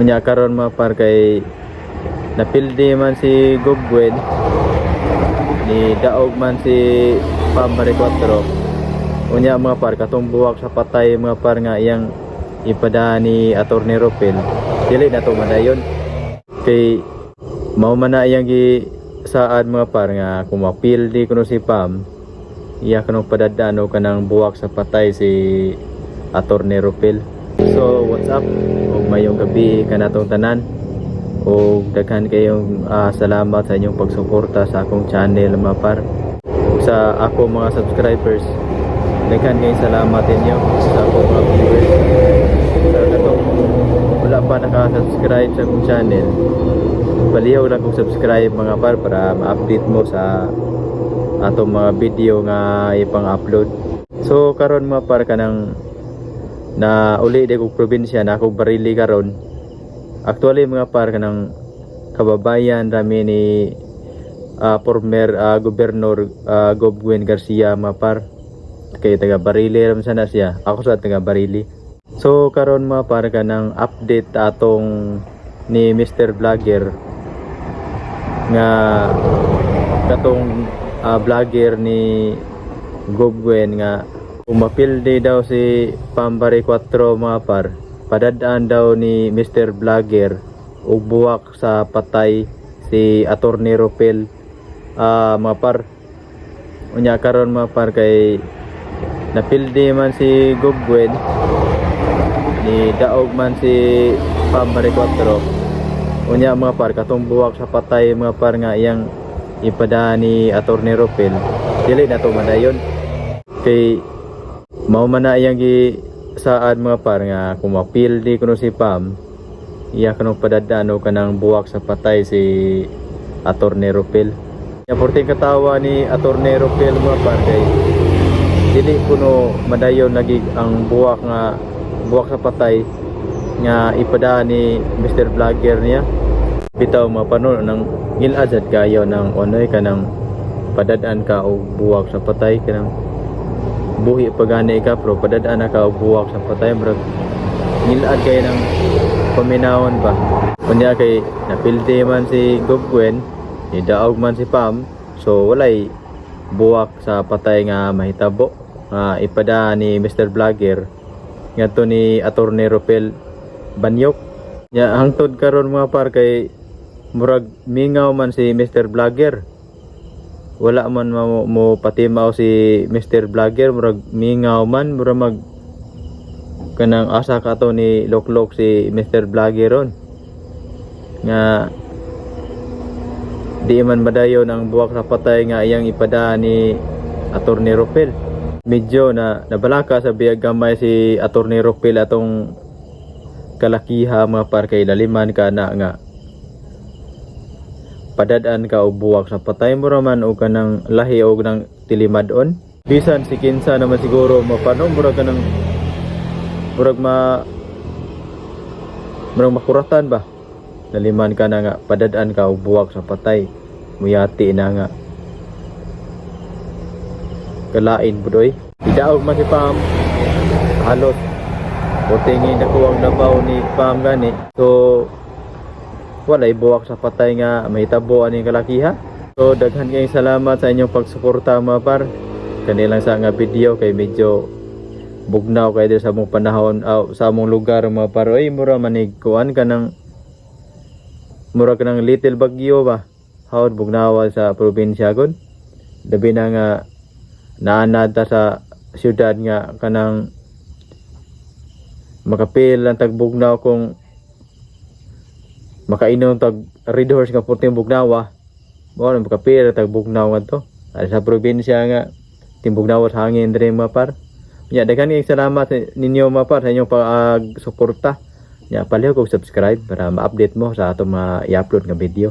Unya karon mga par kay napildi man si Gugwed ni daog man si Pamari 4 unya mga par katong buwak sa patay mga par nga iyang ipada ni Attorney Ropel dili na to madayon. Kay mao man na iyang gi saad mga par nga kung mapildi kuno si Pam iya kanong padadano kanang buwak sa patay si Attorney Ropel so what's up mayong gabi kanatong tanan. O daghan kayong ah, salamat sa inyong pagsuporta sa akong channel mga par. Sa ako mga subscribers daghan kayong salamat inyo sa akong mga viewers. Sa katong wala pa naka-subscribe sa akong channel baliyaw lang kong subscribe mga par para ma-update mo sa atong mga video nga ipang-upload. So karon mga par kanang na uli di kong probinsya na akong barili karon. Actually mga par kanang kababayan rami ni ah, former ah, gobernador uh, Gobgwen Garcia mga par. Kay taga Barili ram sana siya. Ako sa taga Barili so karon mga par kanang update atong ni Mr. Vlogger nga katong ah, vlogger ni Gobgwen nga umapildi daw si Pambari 4 mga par. Padadaan daw ni Mr. Vlogger ug buwak sa patay si Attorney Ropel. Ah mga par. Unya karon mga par kay napildi man si Gobgwen ni daog man si Pambari 4 unya mga par katong buwak sa patay mga par nga iyang ipada ni Attorney Ropel. Dili na to madayon. Kay mao man na iyang gi saad mga par nga kung mapildi kuno si Pam iya kanong padadano kanang buwak sa patay si Attorney Ropel ya porting katawa ni Attorney Ropel mga par kay dili kuno madayon lagi ang buwak nga buwak sa patay nga ipada ni Mr. Vlogger niya bitaw mga panon ng ilazad kayo ng onoy kanang padadaan ka o buwak sa patay kanang buhi pagani ka pero padadaan ka buwak sa patay murag nilad kay ng paminawon ba kunya kay napildi man si Gobgwen idaog man si Pam so walay buwak sa patay nga mahitabo nga ipada ni Mr. Vlogger ngadto ni Attorney Ropel Banyok nya hangtod karon mga par kay murag mingaw man si Mr. Vlogger wala man mo, mo patimaw si Mr. Vlogger murag mingaw man murag mag kanang asa ka to ni Loklok si Mr. Vlogger ron nga di man madayon ang buwak sa patay nga iyang ipada ni Attorney Ropel medyo na nabalaka sa biyag gamay si Attorney Ropel atong kalakiha mga par kay laliman ka na nga padadaan ka og buwak sa patay mo raman o kanang lahi og nang tilimadon. Bisan si kinsa naman siguro mapano murag ka ng murag ma murag makuratan ba? Naliman ka na nga padadaan ka og buwak sa patay. Muyati na nga. Kalain budoy idaog man si Pam. Halos. O tingin na kuwang nabaw ni Pam gani. So walay buwak sa patay nga mahitabo aning kalakiha. So daghan kayong salamat sa inyong pagsuporta mga par. Kanilang sa nga video kay medyo bugnaw kay sa among panahon aw sa among lugar mga par. Oy mura manig kuan ka ng mura ka ng little bagyo ba. Hawd bugnawa sa probinsya gud. Labi na nga naanad sa syudad nga kanang makapil ang tagbugnaw kung makainom tag red horse nga puting bugnawa. Mo na makapira tag bugnaw nga to? Ari sa probinsya nga timbugnaw sa hangin diri mga par nya daghan kayong salamat sa ninyo mga par sa inyong pag suporta nya paliw kog subscribe para ma-update mo sa atong mga i-upload nga video